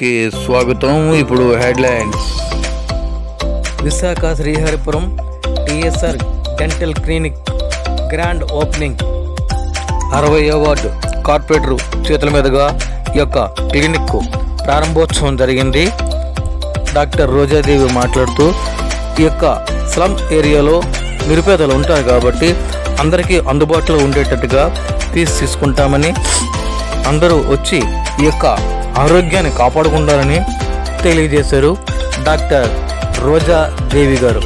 న్యూస్కి స్వాగతం. ఇప్పుడు headlines. Visakha Sriharipuram TSR dental clinic grand opening. అరవై అవార్డు కార్పొరేటర్ చేతుల మీదుగా ఈ యొక్క క్లినిక్ ప్రారంభోత్సవం జరిగింది. డాక్టర్ రోజాదేవి మాట్లాడుతూ ఈ యొక్క స్లమ్ ఏరియాలో నిరుపేదలు ఉంటారు కాబట్టి అందరికీ అందుబాటులో ఉండేటట్టుగా తీసి తీసుకుంటామని అందరూ వచ్చి ఈ యొక్క ఆరోగ్యాన్ని కాపాడుకుంటారని తెలియజేశారు డాక్టర్ రోజా దేవి గారు.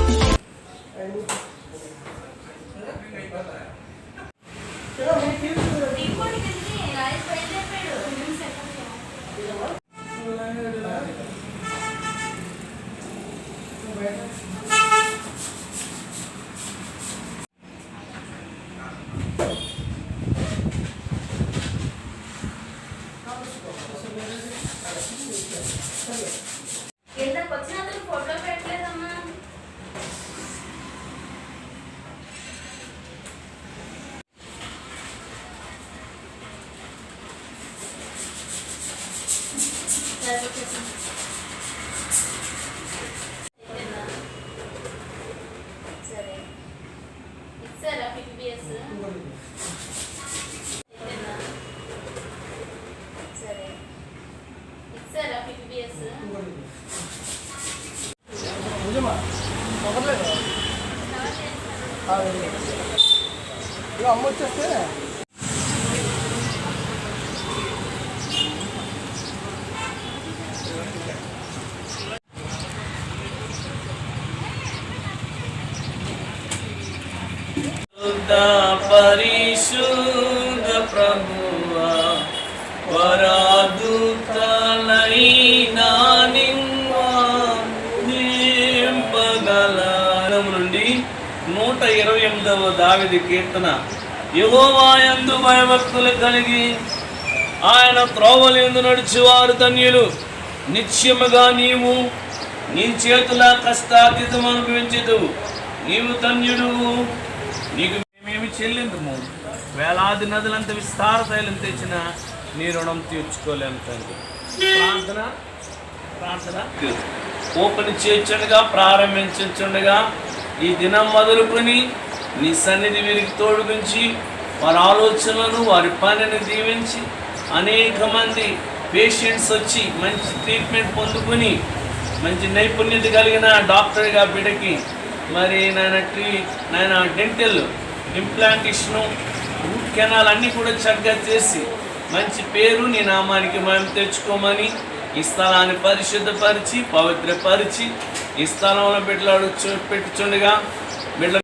아, 네. 이거 안 멋졌어. పరిశుద్ధ ప్రభువా వరాదుతలైనా నిన్వా నుండి నూట ఇరవై ఎనిమిదవ దావిది కీర్తన. యహోవాయందు భయభక్తులు కలిగి ఆయన త్రోవలు ఎందు నడిచేవారు ధన్యులు. నిత్యముగా నీవు నీ చేతుల కష్టాతీతం అనుభవించదు నీవు ధన్యుడు. నీకు మేమేమి చెల్లిందుము? వేలాది నదులంత విస్తార తైలం తెచ్చిన నీ రుణం తీర్చుకోలేము తండ్రి. ప్రార్థన ప్రార్థన. ఓపెన్ చేర్చుండగా ప్రారంభించుండగా ఈ దినం మొదలుకొని నీ సన్నిధి వీరికి తోడుగుంచి వారి ఆలోచనలను వారి పనిని దీవించి అనేక మంది పేషెంట్స్ వచ్చి మంచి ట్రీట్మెంట్ పొందుకొని మంచి నైపుణ్యత కలిగిన డాక్టర్గా బిడ్డకి మరి నాయన ట్రీ నాయన డెంటల్ ఇంప్లాంటేషను రూట్ కెనాల్ అన్నీ కూడా చక్కగా చేసి మంచి పేరు నీ నామానికి మనం తెచ్చుకోమని ఈ స్థలాన్ని పరిశుద్ధపరిచి పవిత్రపరిచి ఈ స్థలంలో బిడ్డలాడు పెట్టుచుండగా బిడ్డలో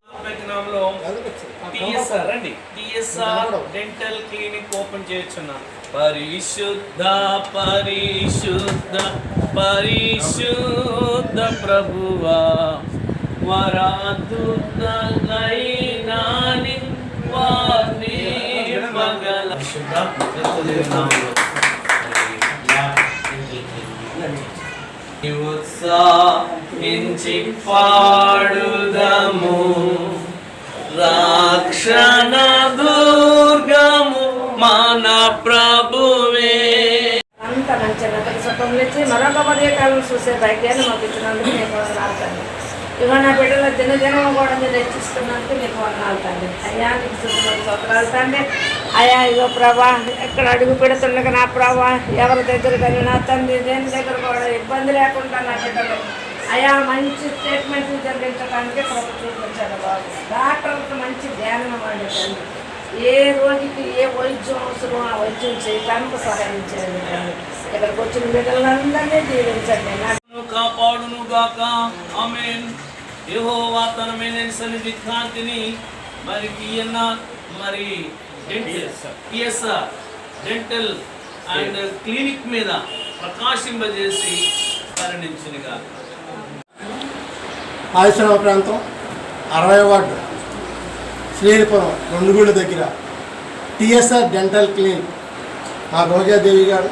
టిఎస్ఆర్ అండి. టిఎస్ఆర్ డెంటల్ క్లినిక్ ఓపెన్ చేయొచ్చున్నా పరిశుద్ధ పరిశుద్ధ పరిశుద్ధ ప్రభువా. వరాదుతలైనా నైనా ఉత్సాహించి పాడుదము రక్షణ దుర్గము మన ప్రభువే అంత మంచి మరొక పర్యకాలం చూసే భాగ్యాన్ని మాకు ఇచ్చినందుకు వందనాలు ఇవాళ నా బిడ్డల దినదినం కూడా మీరు రక్షిస్తున్నందుకు నీకు వందనాలు తండ్రి. అయ్యా నీకు శుభ్రం సోదరాలు తండ్రి. అయ్యా ఇగో ప్రభా ఎక్కడ అడుగు పెడుతుండగా నా ప్రభా ఎవరి దగ్గర కానీ నా తండ్రి దేని దగ్గర కూడా ఇబ్బంది లేకుండా నా బిడ్డలు. అయ్యా మంచి ట్రీట్మెంట్ జరిగించడానికి ప్రభుత్వం చూపించాడు బాబు. డాక్టర్లకు మంచి ధ్యానం ఇవ్వండి తండ్రి. ఏ రోగికి ఏ వైద్యం అవసరం ఆ వైద్యం చేయడానికి సహాయం చేయండి తండ్రి. ఇక్కడికి వచ్చిన బిడ్డలందరినీ దీవించండి. నా కాపాడును గాక యెహోవా తన మీద సన్నిధి కాంతిని మరి టిఎన్ఆర్ మరి dental TSR dental and clinic మీద ప్రకాశింపజేసి కరుణించును గాక ఆదిశ్రమ ప్రాంతం అరవై వార్డు శ్రీహరిపురం రెండుగూళ్ళ దగ్గర. టిఎస్ఆర్ డెంటల్ క్లినిక్ ఆ రోజాదేవి గారు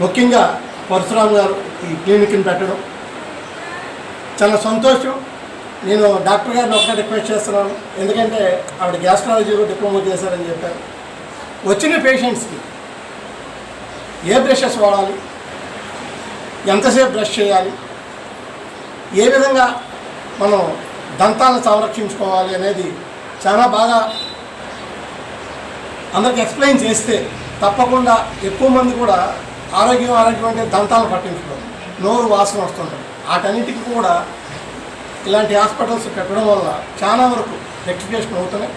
ముఖ్యంగా పరశురామ్ గారు ఈ క్లినిక్ని పెట్టడం. చాలా సంతోషం. నేను డాక్టర్ గారిని ఒకటే రిక్వెస్ట్ చేస్తున్నాను. ఎందుకంటే ఆవిడ గ్యాస్ట్రాలజీలో డిప్లొమా చేశారని చెప్పారు. వచ్చిన పేషెంట్స్కి ఏ బ్రషెస్ వాడాలి? ఎంతసేపు బ్రష్ చేయాలి? ఏ విధంగా మనం దంతాలను సంరక్షించుకోవాలి అనేది చాలా బాగా అందరికి ఎక్స్ప్లెయిన్ చేస్తే తప్పకుండా ఎక్కువ మంది కూడా ఆరోగ్యం ఆరోగ్యం అంటే దంతాలను పట్టించుకోవాలి నోరు వాసన వస్తుంటుంది. వాటన్నిటికీ కూడా ఇలాంటి హాస్పిటల్స్ పెట్టడం వల్ల చాలా వరకు రెక్టిఫికేషన్ అవుతున్నాయి.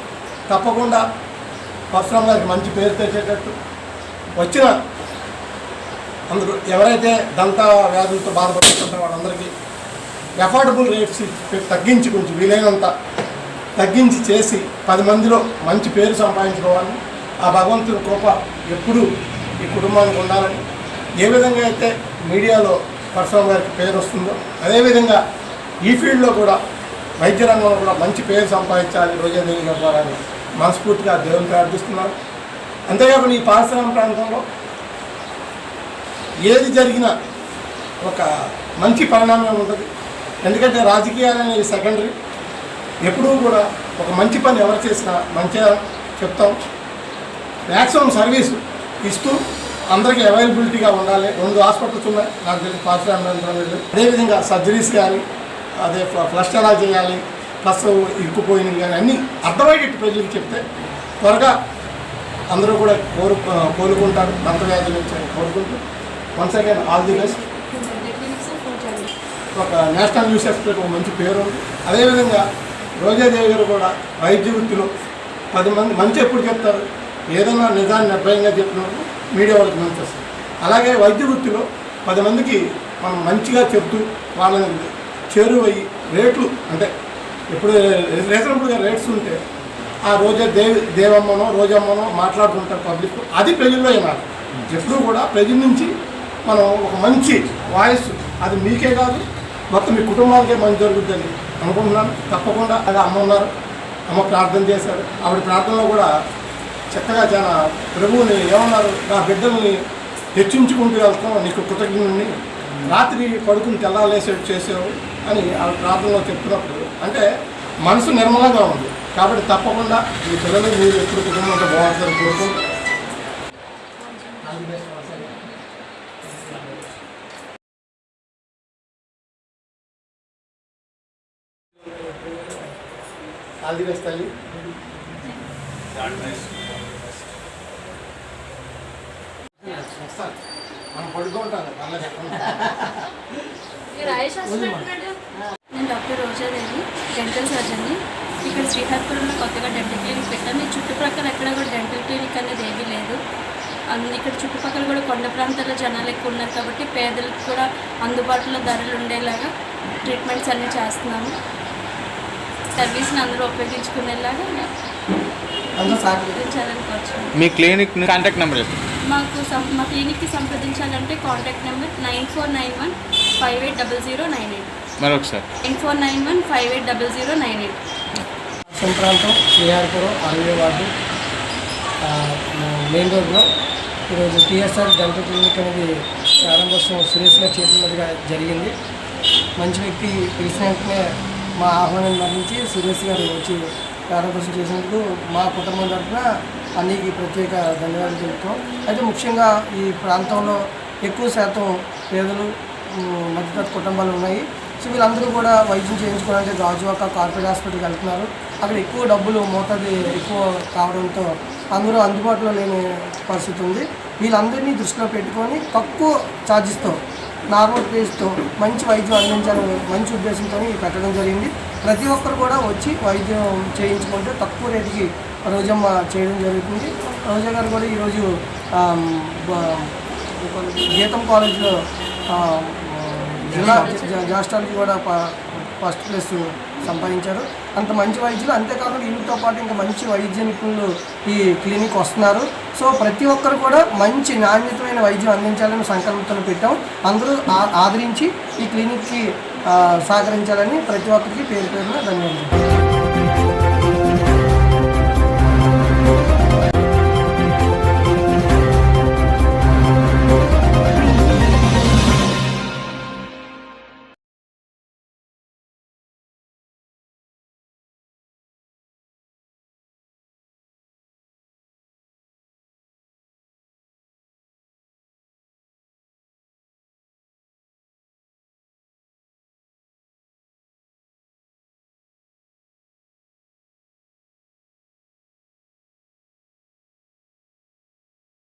తప్పకుండా పరశురామ్ గారికి మంచి పేరు తెచ్చేటట్టు. వచ్చిన అందరూ ఎవరైతే దంత వ్యాధులతో బాధపడుతుంటారో వాళ్ళందరికీ ఎఫోర్డబుల్ రేట్స్ తగ్గించి కొంచెం వీలైనంత తగ్గించి చేసి పది మందిలో మంచి పేరు సంపాదించుకోవాలని ఆ భగవంతుని కృప ఎప్పుడూ ఈ కుటుంబానికి ఉండాలని ఏ విధంగా అయితే మీడియాలో పరశురామ్ గారికి పేరు వస్తుందో అదేవిధంగా ఈ ఫీల్డ్లో కూడా వైద్య రంగంలో కూడా మంచి పేరు సంపాదించాలి రోజాదేవి గారి ద్వారా మనస్ఫూర్తిగా దేవుని ప్రార్థిస్తున్నారు అంతేకాకుండా ఈ పారిశ్రామిక ప్రాంతంలో ఏది జరిగినా ఒక మంచి పరిణామం ఉంటుంది. ఎందుకంటే రాజకీయాలు అనేవి సెకండరీ ఎప్పుడూ కూడా ఒక మంచి పని ఎవరు చేసినా మంచిగా చెప్తాం. మ్యాక్సిమం సర్వీస్ ఇస్తూ అందరికీ అవైలబిలిటీగా ఉండాలి. రెండు హాస్పిటల్స్ ఉన్నాయి. నాకు తెలిసి పారిశ్రామిక అదేవిధంగా సర్జరీస్ కానీ అదే ఫ్లష్ ఎలా చేయాలి ప్లస్ ఇరుక్కుపోయినవి కానీ అన్నీ అర్థమయ్యేటట్టు ప్రజలకు చెప్తే త్వరగా అందరూ కూడా కోరు కోలుకుంటారు దంత వ్యాధి నుంచి కోరుకుంటూ once again all the best ఒక నేషనల్ న్యూస్ ఎక్స్ప్రెస్ ఒక మంచి పేరు ఉంది అదేవిధంగా రోజాదేవి గారు కూడా వైద్య వృత్తిలో పది మంది మంచి ఎప్పుడు చెప్తారు? ఏదైనా నిజాన్ని నిర్భయంగా చెప్పినప్పుడు మీడియా వాళ్ళకి మంచి వస్తుంది. అలాగే వైద్య వృత్తిలో పది మందికి మనం మంచిగా చెప్తూ వాళ్ళని చేరువయ్యి రేట్లు అంటే ఇప్పుడు రీజనబుల్గా రేట్స్ ఉంటే ఆ రోజా దేవి దేవమ్మనో రోజమ్మనో మాట్లాడుకుంటారు పబ్లిక్. అది ప్రజల్లో ఏనాలి ఎప్పుడూ కూడా ప్రజల నుంచి మనం ఒక మంచి వాయిస్ అది మీకే కాదు మొత్తం మీ కుటుంబానికే మంచి జరుగుతుందని అనుకుంటున్నాను. తప్పకుండా అది అమ్మ ఉన్నారు అమ్మ ప్రార్థన చేశారు. ఆవిడ ప్రార్థనలో కూడా చక్కగా చాలా ప్రభువుని ఏమన్నారు నా బిడ్డల్ని హెచ్చించుకుంటూ వెళ్తాం నీకు కృతజ్ఞుడిని రాత్రి పడుకుని తెల్లాలేసేట్టు చేసావు అని ఆవిడ ప్రార్థనలో చెప్తున్నప్పుడు అంటే మనసు నిర్మలంగా ఉంది. కాబట్టి తప్పకుండా మీ పిల్లలు మీరు ఎప్పుడు కుటుంబంతో బాగుంటారు కోరుకుంటూ ఆల్ ది బెస్ట్ తల్లి. వస్తాను. మనం పడుకుంటాం నేను డాక్టర్ రోజాదేవి డెంటల్ సర్జన్ని ఇక్కడ శ్రీహరిపురంలో కొత్తగా డెంటల్ క్లినిక్ పెట్టాను చుట్టుప్రక్కల ఎక్కడ కూడా డెంటల్ క్లినిక్ అనేది ఏమీ లేదు. ఇక్కడ చుట్టుపక్కల కూడా కొండ ప్రాంతాల్లో జనాలు ఎక్కువ ఉన్నారు కాబట్టి పేదలకు కూడా అందుబాటులో ధరలు ఉండేలాగా ట్రీట్మెంట్స్ అన్నీ చేస్తున్నాము. సర్వీస్ని అందరూ ఉపయోగించుకునేలాగా మీ క్లినిక్ కాంటాక్ట్ నెంబర్ చెప్పండి. మాకు సం మా క్లినిక్కి సంప్రదించాలంటే contact number nine four nine one five eight double zero nine eight. మరొకసారి. Nine four nine one five eight double zero nine eight. పశ్చిమ ప్రాంతం శ్రీహారిపురం అరవై వార్డు ఆ, మెయిన్ రోడ్లో ఈరోజు టీఎస్ఆర్ డెంటల్ క్లినిక్ అనేది ప్రారంభోత్సవం గారు చేతున్నదిగా జరిగింది. మంచి వ్యక్తి వెంటనే మా ఆహ్వానం మరణించి సురేష్ గారు వచ్చి ప్రారంభోత్సవం చేసినందుకు మా కుటుంబం తరఫున అన్నికి ప్రత్యేక ధన్యవాదాలు తెలుపుతాం అయితే ముఖ్యంగా ఈ ప్రాంతంలో ఎక్కువ శాతం పేదలు ఉమ్, మధ్యతరగతి కుటుంబాలు ఉన్నాయి. సో వీళ్ళందరూ కూడా వైద్యం చేయించుకోవడానికి గాజువాక కార్పొరేట్ హాస్పిటల్కి వెళ్తున్నారు. అక్కడ ఎక్కువ డబ్బులు మోతాదు ఎక్కువ కావడంతో అందరూ అందుబాటులో లేని పరిస్థితి ఉంది. వీళ్ళందరినీ దృష్టిలో పెట్టుకొని తక్కువ ఛార్జెస్తో నార్మల్ ప్లేస్తో మంచి వైద్యం అందించాలని మంచి ఉద్దేశంతో పెట్టడం జరిగింది. ప్రతి ఒక్కరు కూడా వచ్చి వైద్యం చేయించుకుంటే తక్కువ రేటుకి రోజమ్మ చేయడం జరుగుతుంది. రోజా గారు కూడా ఈరోజు గీతం కాలేజ్లో జిల్లా రాష్ట్రానికి కూడా ప- ఫస్ట్ ప్లేస్ సంపాదించారు. అంత మంచి వైద్యులు అంతేకాకుండా వీళ్ళతో పాటు ఇంకా మంచి వైద్య నిపుణులు ఈ క్లినిక్ వస్తున్నారు. సో ప్రతి ఒక్కరు కూడా మంచి నాణ్యతమైన వైద్యం అందించాలని సంకల్పంతో పెట్టాం. అందరూ ఆ- ఆదరించి ఈ క్లినిక్కి సహకరించాలని ప్రతి ఒక్కరికి పేరు పేరున ధన్యవాదాలు.